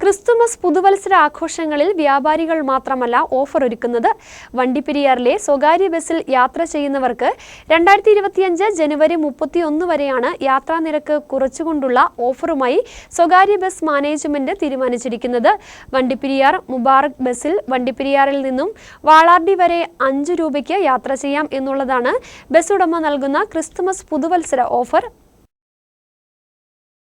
Christmas പുതുവത്സര ആഘോഷങ്ങളിൽ വ്യാപാരികൾ മാത്രമല്ല ഓഫർ ഒരുക്കുന്നത്. വണ്ടിപ്പെരിയാറിലെ സ്വകാര്യ ബസ്സിൽ യാത്ര ചെയ്യുന്നവർക്ക് രണ്ടായിരത്തി ഇരുപത്തിയഞ്ച് ജനുവരി മുപ്പത്തിയൊന്ന് വരെയാണ് യാത്രാ നിരക്ക് കുറച്ചുകൊണ്ടുള്ള ഓഫറുമായി സ്വകാര്യ ബസ് മാനേജ്മെന്റ് തീരുമാനിച്ചിരിക്കുന്നത്. വണ്ടിപ്പെരിയാർ മുബാറക് ബസ്സിൽ വണ്ടിപ്പെരിയാറിൽ നിന്നും വാളാർഡി വരെ അഞ്ച് രൂപയ്ക്ക് യാത്ര ചെയ്യാം എന്നുള്ളതാണ് ബസ് ഉടമ നൽകുന്ന ക്രിസ്തുമസ് പുതുവത്സര ഓഫർ.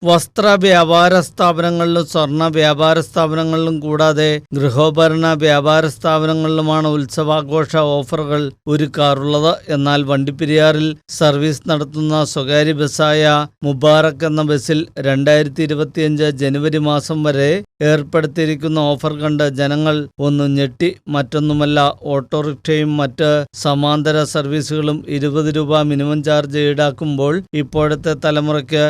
വസ്ത്ര വ്യാപാര സ്ഥാപനങ്ങളിലും സ്വർണ വ്യാപാര സ്ഥാപനങ്ങളിലും കൂടാതെ ഗൃഹോപകരണ വ്യാപാര സ്ഥാപനങ്ങളിലുമാണ് ഉത്സവാഘോഷ ഓഫറുകൾ ഒരുക്കാറുള്ളത്. എന്നാൽ വണ്ടിപ്പെരിയാറിൽ സർവീസ് നടത്തുന്ന സ്വകാര്യ ബസ്സായ മുബാറക് എന്ന ബസ്സിൽ രണ്ടായിരത്തി ഇരുപത്തിയഞ്ച് ജനുവരി മാസം വരെ ഏർപ്പെടുത്തിയിരിക്കുന്ന ഓഫർ കണ്ട് ജനങ്ങൾ ഒന്ന് ഞെട്ടി മറ്റൊന്നുമല്ല ഓട്ടോറിക്ഷയും മറ്റ് സമാന്തര സർവീസുകളും ഇരുപത് രൂപ മിനിമം ചാർജ് ഈടാക്കുമ്പോൾ ഇപ്പോഴത്തെ തലമുറയ്ക്ക്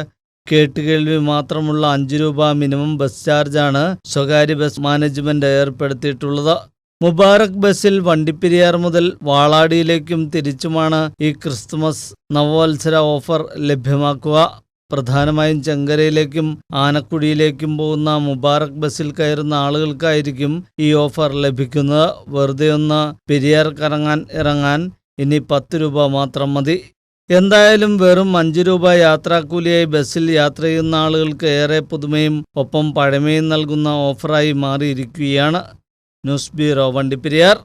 കേട്ടുകേൾവി മാത്രമുള്ള അഞ്ച് രൂപ മിനിമം ബസ് ചാർജാണ് സ്വകാര്യ ബസ് മാനേജ്മെന്റ് ഏർപ്പെടുത്തിയിട്ടുള്ളത്. മുബാറക് ബസ്സിൽ വണ്ടിപ്പെരിയാർ മുതൽ വാളാടിയിലേക്കും തിരിച്ചുമാണ് ഈ ക്രിസ്തുമസ് നവവത്സര ഓഫർ ലഭ്യമാക്കുക. പ്രധാനമായും ചെങ്കരയിലേക്കും ആനക്കുടിയിലേക്കും പോകുന്ന മുബാറക് ബസ്സിൽ കയറുന്ന ആളുകൾക്കായിരിക്കും ഈ ഓഫർ ലഭിക്കുന്നത്. വെറുതെ ഒന്ന് പെരിയാർ കറങ്ങാൻ ഇറങ്ങാൻ ഇനി പത്ത് രൂപ മാത്രം മതി. എന്തായാലും വെറും അഞ്ച് രൂപ യാത്രാക്കൂലിയായി ബസ്സിൽ യാത്ര ചെയ്യുന്ന ആളുകൾക്ക് ഏറെ പുതുമയും ഒപ്പം പഴമയും നൽകുന്ന ഓഫറായി മാറിയിരിക്കുകയാണ്. News bureau Vandiperiyar.